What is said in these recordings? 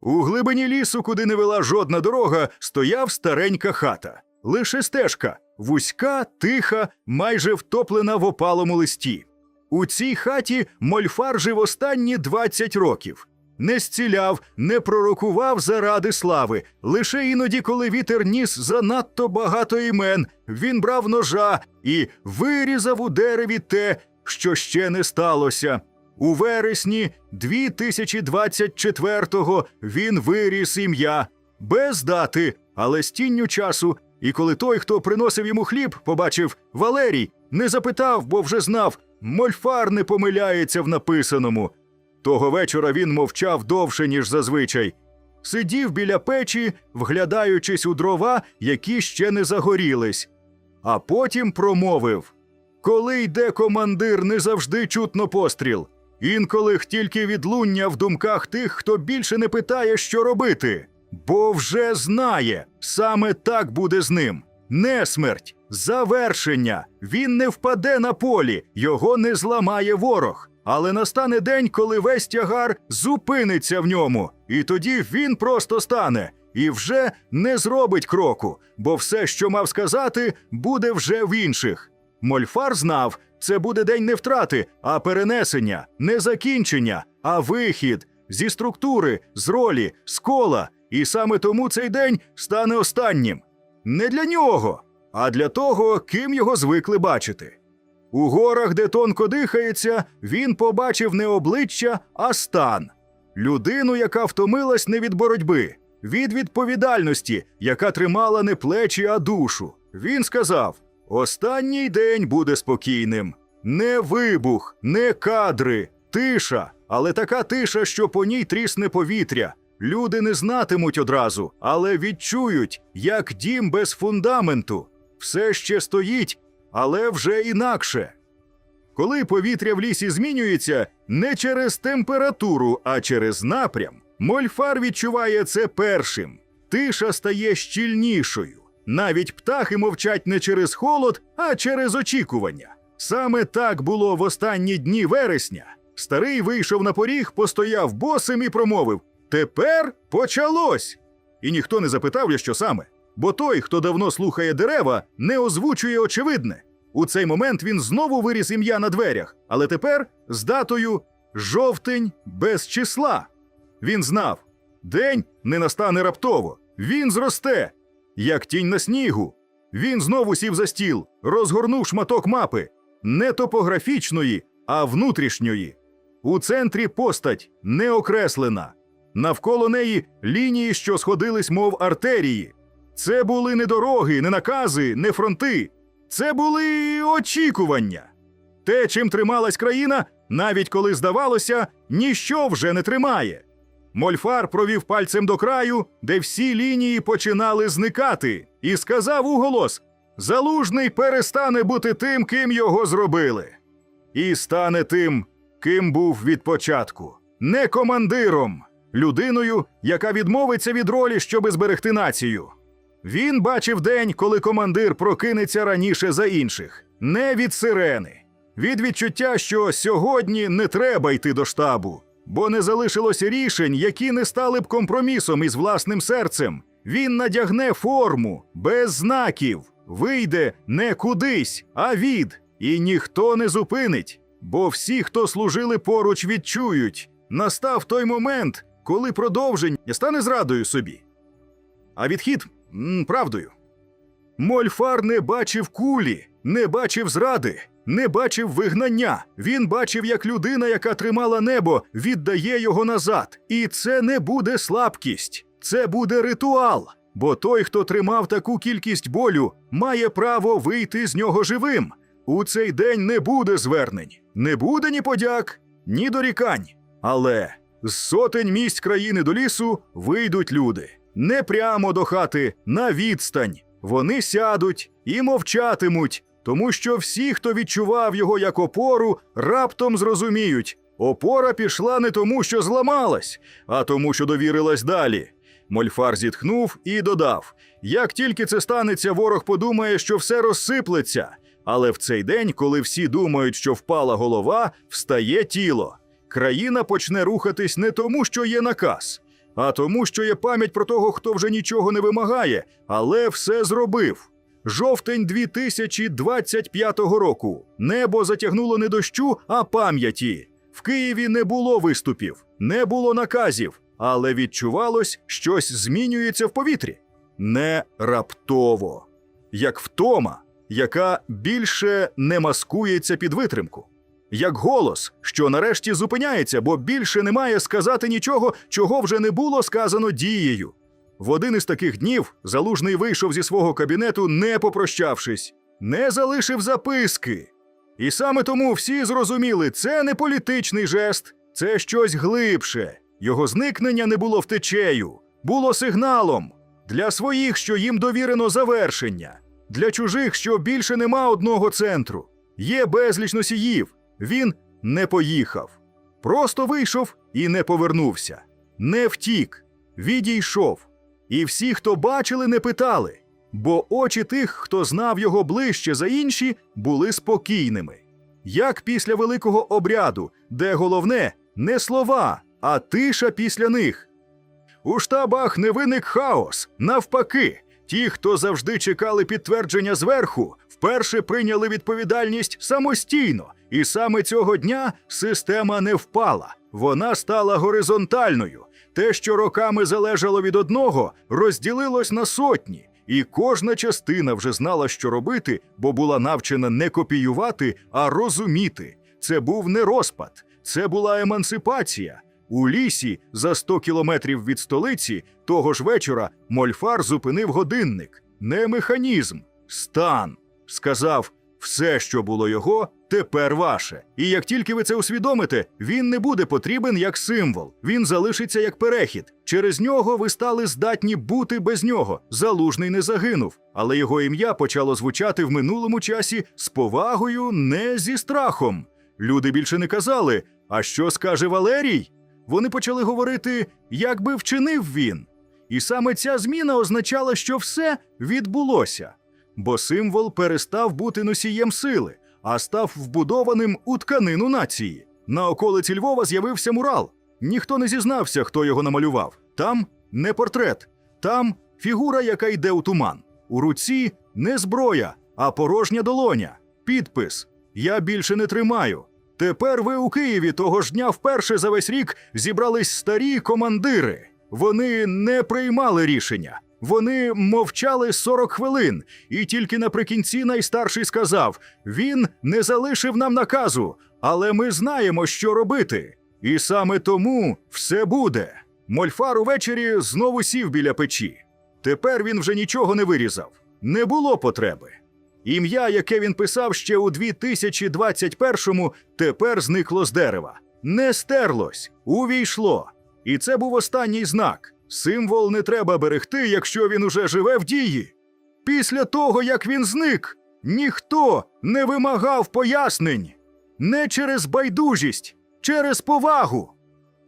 У глибині лісу, куди не вела жодна дорога, стояв старенька хата. Лише стежка, вузька, тиха, майже втоплена в опалому листі. У цій хаті мольфар жив останні 20 років. Не зціляв, не пророкував заради слави. Лише іноді, коли вітер ніс занадто багато імен, він брав ножа і вирізав у дереві те, що ще не сталося. У вересні 2024-го він виріс ім'я без дати, але з тінню часу. І коли той, хто приносив йому хліб, побачив Валерій, не запитав, бо вже знав, мольфар не помиляється в написаному. Того вечора він мовчав довше, ніж зазвичай. Сидів біля печі, вглядаючись у дрова, які ще не загорілись, а потім промовив: Коли йде командир, не завжди чутно постріл. Інколи тільки відлуння в думках тих, хто більше не питає, що робити, бо вже знає, саме так буде з ним. Несмерть, завершення. Він не впаде на полі, його не зламає ворог. Але настане день, коли весь тягар зупиниться в ньому, і тоді він просто стане і вже не зробить кроку, бо все, що мав сказати, буде вже в інших. Мольфар знав, це буде день не втрати, а перенесення, не закінчення, а вихід зі структури, з ролі, з кола. І саме тому цей день стане останнім. Не для нього, а для того, ким його звикли бачити. У горах, де тонко дихається, він побачив не обличчя, а стан людину, яка втомилась не від боротьби, від відповідальності, яка тримала не плечі, а душу. Він сказав: Останній день буде спокійним. Не вибух, не кадри, тиша, але така тиша, що по ній трісне повітря. Люди не знатимуть одразу, але відчують, як дім без фундаменту. Все ще стоїть, але вже інакше. Коли повітря в лісі змінюється не через температуру, а через напрям, мольфар відчуває це першим. Тиша стає щільнішою. Навіть птахи мовчать не через холод, а через очікування. Саме так було в останні дні вересня. Старий вийшов на поріг, постояв босим і промовив: Тепер почалось. І ніхто не запитав, що саме. Бо той, хто давно слухає дерева, не озвучує очевидне. У цей момент він знову виріс ім'я на дверях, але тепер з датою жовтень без числа. Він знав, день не настане раптово, він зросте, як тінь на снігу. Він знову сів за стіл, розгорнув шматок мапи не топографічної, а внутрішньої. У центрі постать не окреслена. Навколо неї лінії, що сходились, мов артерії. Це були не дороги, не накази, не фронти. Це були очікування. Те, чим трималась країна, навіть коли здавалося, ніщо вже не тримає. Мольфар провів пальцем до краю, де всі лінії починали зникати, і сказав уголос: Залужний перестане бути тим, ким його зробили, і стане тим, ким був від початку, не командиром, людиною, яка відмовиться від ролі, щоби зберегти націю. Він бачив день, коли командир прокинеться раніше за інших, не від сирени, від відчуття, що сьогодні не треба йти до штабу, бо не залишилося рішень, які не стали б компромісом із власним серцем. Він надягне форму без знаків, вийде не кудись, а від, і ніхто не зупинить. Бо всі, хто служили поруч, відчують, настав той момент, коли продовження стане зрадою собі. А відхід правдою. Мольфар не бачив кулі, не бачив зради, не бачив вигнання. Він бачив, як людина, яка тримала небо, віддає його назад. І це не буде слабкість, це буде ритуал. Бо той, хто тримав таку кількість болю, має право вийти з нього живим. У цей день не буде звернень, не буде ні подяк, ні дорікань. Але з сотень місць країни до лісу вийдуть люди не прямо до хати, на відстань. Вони сядуть і мовчатимуть, тому що всі, хто відчував його як опору, раптом зрозуміють: опора пішла не тому, що зламалась, а тому, що довірилась далі. Мольфар зітхнув і додав: як тільки це станеться, ворог подумає, що все розсиплеться. Але в цей день, коли всі думають, що впала голова, встає тіло. Країна почне рухатись не тому, що є наказ, а тому, що є пам'ять про того, хто вже нічого не вимагає, але все зробив. Жовтень 2025 року. Небо затягнуло не дощу, а пам'яті. В Києві не було виступів, не було наказів, але відчувалось, щось змінюється в повітрі. Не раптово, як втома, яка більше не маскується під витримку, як голос, що нарешті зупиняється, бо більше не має сказати нічого, чого вже не було сказано дією. В один із таких днів залужний вийшов зі свого кабінету, не попрощавшись, не залишив записки. І саме тому всі зрозуміли, це не політичний жест, це щось глибше. Його зникнення не було втечею, було сигналом для своїх, що їм довірено завершення, для чужих, що більше нема одного центру. Є безліч носіїв. Він не поїхав, просто вийшов і не повернувся, не втік, відійшов. І всі, хто бачили, не питали, бо очі тих, хто знав його ближче за інші, були спокійними. Як після великого обряду, де головне не слова, а тиша після них. У штабах не виник хаос. Навпаки, ті, хто завжди чекали підтвердження зверху, вперше прийняли відповідальність самостійно, і саме цього дня система не впала. Вона стала горизонтальною. Те, що роками залежало від одного, розділилось на сотні, і кожна частина вже знала, що робити, бо була навчена не копіювати, а розуміти. Це був не розпад, це була емансипація. У лісі, за 100 кілометрів від столиці, того ж вечора Мольфар зупинив годинник. Не механізм, стан. Сказав: все, що було його, тепер ваше. І як тільки ви це усвідомите, він не буде потрібен як символ. Він залишиться як перехід. Через нього ви стали здатні бути без нього. Залужний не загинув, але його ім'я почало звучати в минулому часі з повагою, не зі страхом. Люди більше не казали: а що скаже Валерій? Вони почали говорити, як би вчинив він. І саме ця зміна означала, що все відбулося, бо символ перестав бути носієм сили, а став вбудованим у тканину нації. На околиці Львова з'явився мурал. Ніхто не зізнався, хто його намалював. Там не портрет, там фігура, яка йде у туман. У руці не зброя, а порожня долоня. Підпис: Я більше не тримаю. Тепер ви у Києві того ж дня вперше за весь рік зібрались старі командири. Вони не приймали рішення. Вони мовчали 40 хвилин, і тільки наприкінці найстарший сказав: він не залишив нам наказу, але ми знаємо, що робити. І саме тому все буде. Мольфар увечері знову сів біля печі. Тепер він вже нічого не вирізав. Не було потреби. Ім'я, яке він писав ще у 2021-му, тепер зникло з дерева. Не стерлось, увійшло. І це був останній знак. Символ не треба берегти, якщо він уже живе в дії. Після того, як він зник, ніхто не вимагав пояснень. Не через байдужість, через повагу.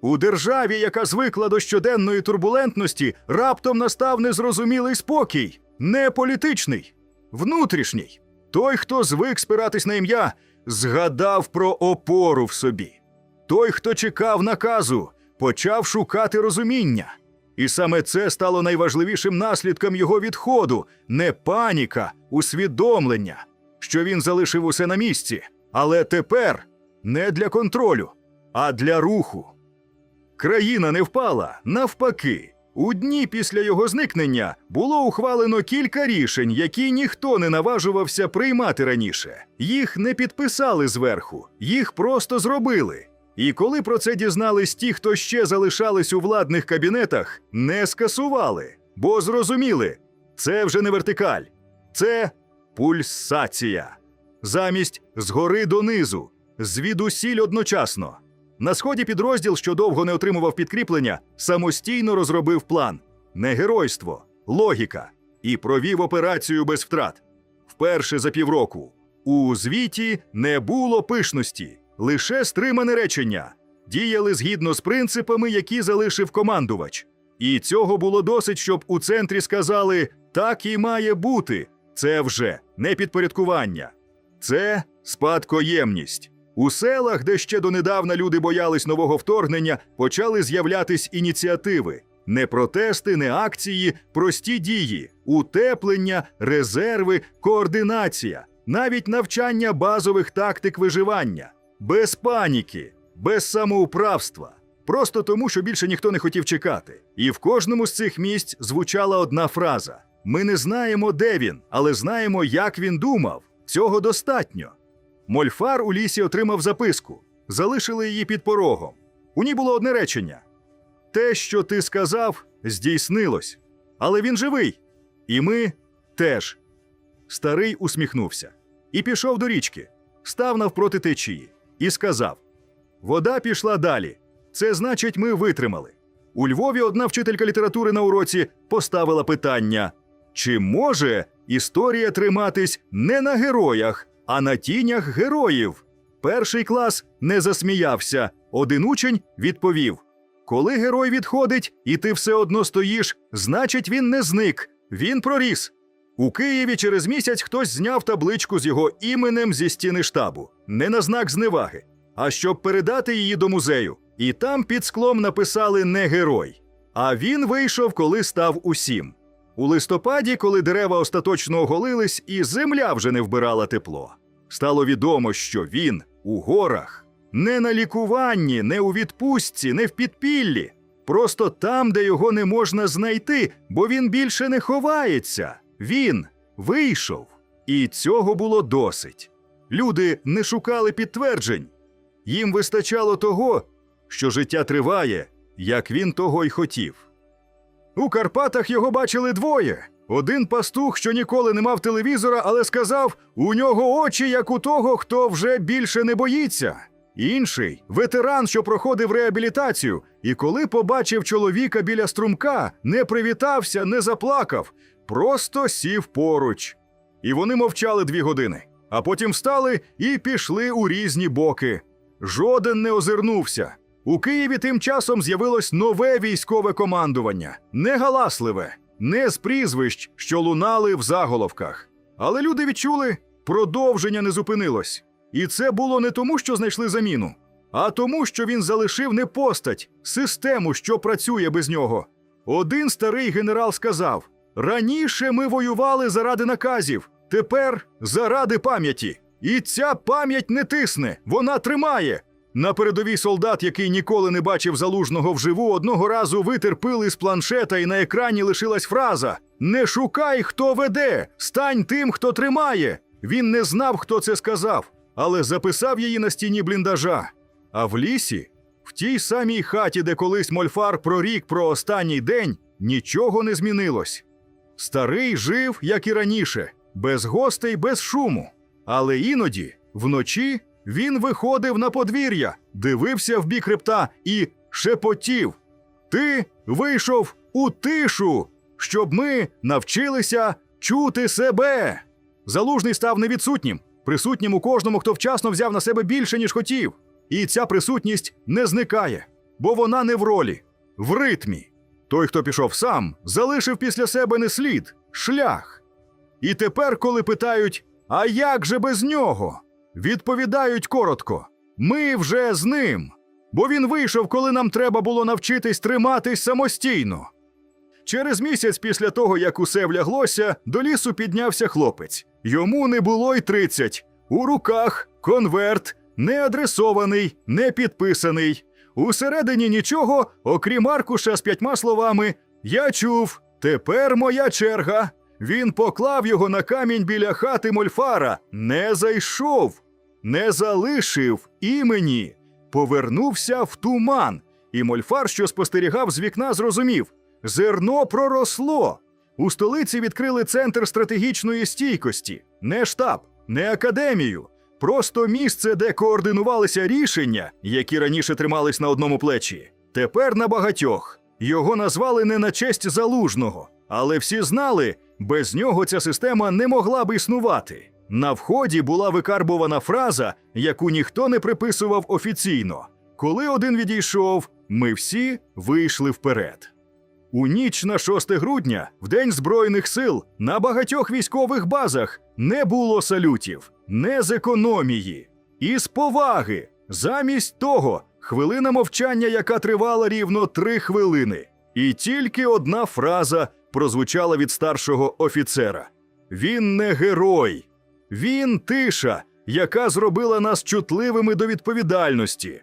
У державі, яка звикла до щоденної турбулентності, раптом настав незрозумілий спокій, не політичний, внутрішній. Той, хто звик спиратись на ім'я, згадав про опору в собі. Той, хто чекав наказу, почав шукати розуміння. І саме це стало найважливішим наслідком його відходу не паніка, усвідомлення, що він залишив усе на місці, але тепер не для контролю, а для руху. Країна не впала, навпаки. У дні після його зникнення було ухвалено кілька рішень, які ніхто не наважувався приймати раніше. Їх не підписали зверху, їх просто зробили. І коли про це дізнались ті, хто ще залишались у владних кабінетах, не скасували, бо зрозуміли, це вже не вертикаль, це пульсація. Замість згори донизу, звідусіль одночасно. На сході підрозділ, що довго не отримував підкріплення, самостійно розробив план, не геройство, логіка і провів операцію без втрат. Вперше за півроку. У звіті не було пишності, лише стримане речення. Діяли згідно з принципами, які залишив командувач. І цього було досить, щоб у центрі сказали: так і має бути. Це вже не підпорядкування, це спадкоємність. У селах, де ще донедавна люди боялись нового вторгнення, почали з'являтись ініціативи. Не протести, не акції, прості дії, утеплення, резерви, координація, навіть навчання базових тактик виживання, без паніки, без самоуправства. Просто тому, що більше ніхто не хотів чекати. І в кожному з цих місць звучала одна фраза: ми не знаємо, де він, але знаємо, як він думав. Цього достатньо. Мольфар у лісі отримав записку, залишили її під порогом. У ній було одне речення: те, що ти сказав, здійснилось. Але він живий. І ми теж. Старий усміхнувся і пішов до річки, став навпроти течії і сказав: Вода пішла далі. Це значить, ми витримали. У Львові одна вчителька літератури на уроці поставила питання: чи може історія триматись не на героях, а на тінях героїв? Перший клас не засміявся. Один учень відповів: Коли герой відходить, і ти все одно стоїш, значить він не зник, він проріс. У Києві через місяць хтось зняв табличку з його іменем зі стіни штабу, не на знак зневаги, а щоб передати її до музею. І там під склом написали не герой. А він вийшов, коли став усім. У листопаді, коли дерева остаточно оголились, і земля вже не вбирала тепло. Стало відомо, що він у горах, не на лікуванні, не у відпустці, не в підпіллі, просто там, де його не можна знайти, бо він більше не ховається. Він вийшов. І цього було досить. Люди не шукали підтверджень. Їм вистачало того, що життя триває, як він того й хотів. У Карпатах його бачили двоє. Один пастух, що ніколи не мав телевізора, але сказав: у нього очі, як у того, хто вже більше не боїться. Інший ветеран, що проходив реабілітацію, і коли побачив чоловіка біля струмка, не привітався, не заплакав, просто сів поруч. І вони мовчали дві години, а потім встали і пішли у різні боки. Жоден не озирнувся. У Києві тим часом з'явилось нове військове командування, не галасливе, не з прізвищ, що лунали в заголовках. Але люди відчули, продовження не зупинилось. І це було не тому, що знайшли заміну, а тому, що він залишив не постать, систему, що працює без нього. Один старий генерал сказав: раніше ми воювали заради наказів, тепер заради пам'яті. І ця пам'ять не тисне, вона тримає. На передовій солдат, який ніколи не бачив залужного вживу, одного разу витер пил із планшета, і на екрані лишилась фраза: Не шукай, хто веде, стань тим, хто тримає. Він не знав, хто це сказав, але записав її на стіні бліндажа. А в лісі, в тій самій хаті, де колись Мольфар прорік про останній день, нічого не змінилось. Старий жив, як і раніше, без гостей, без шуму. Але іноді, вночі, він виходив на подвір'я, дивився в бік хребта і шепотів: Ти вийшов у тишу, щоб ми навчилися чути себе. Залужний став невідсутнім, присутнім у кожному, хто вчасно взяв на себе більше, ніж хотів. І ця присутність не зникає, бо вона не в ролі, в ритмі. Той, хто пішов сам, залишив після себе не слід, шлях. І тепер, коли питають, а як же без нього? Відповідають коротко: ми вже з ним. Бо він вийшов, коли нам треба було навчитись триматись самостійно. Через місяць після того, як усе вляглося, до лісу піднявся хлопець. Йому не було й тридцять. У руках конверт, не адресований, не підписаний. Усередині нічого, окрім аркуша з п'ятьма словами: Я чув, тепер моя черга. Він поклав його на камінь біля хати Мольфара, не зайшов, не залишив імені, повернувся в туман. І Мольфар, що спостерігав з вікна, зрозумів: зерно проросло. У столиці відкрили центр стратегічної стійкості, не штаб, не академію, просто місце, де координувалися рішення, які раніше тримались на одному плечі. Тепер на багатьох. Його назвали не на честь залужного, але всі знали, без нього ця система не могла б існувати. На вході була викарбувана фраза, яку ніхто не приписував офіційно. Коли один відійшов, ми всі вийшли вперед. У ніч на 6 грудня, в День Збройних сил, на багатьох військових базах не було салютів, не з економії, і з поваги. Замість того, хвилина мовчання, яка тривала рівно три хвилини. І тільки одна фраза прозвучала від старшого офіцера: Він не герой, він тиша, яка зробила нас чутливими до відповідальності.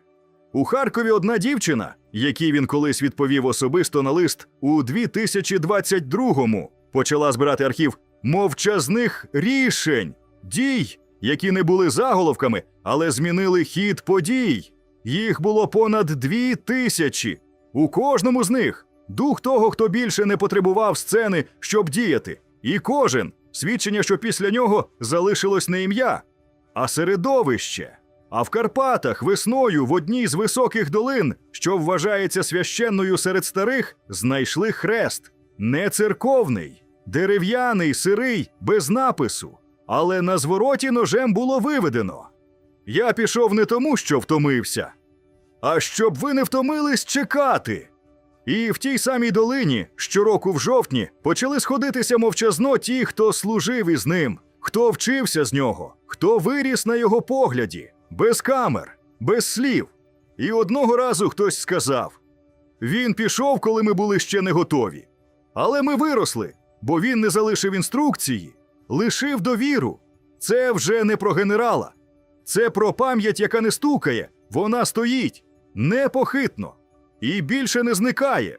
У Харкові одна дівчина, якій він колись відповів особисто на лист у 2022-му, почала збирати архів мовчазних рішень, дій, які не були заголовками, але змінили хід подій. Їх було понад дві тисячі. У кожному з них дух того, хто більше не потребував сцени, щоб діяти, і кожен свідчення, що після нього залишилось не ім'я, а середовище. А в Карпатах весною в одній з високих долин, що вважається священною серед старих, знайшли хрест не церковний, дерев'яний, сирий, без напису. Але на звороті ножем було виведено. Я пішов не тому, що втомився, а щоб ви не втомились чекати. І в тій самій долині щороку в жовтні почали сходитися мовчазно ті, хто служив із ним, хто вчився з нього, хто виріс на його погляді, без камер, без слів. І одного разу хтось сказав: він пішов, коли ми були ще не готові. Але ми виросли, бо він не залишив інструкції, лишив довіру. Це вже не про генерала, це про пам'ять, яка не стукає, вона стоїть непохитно і більше не зникає.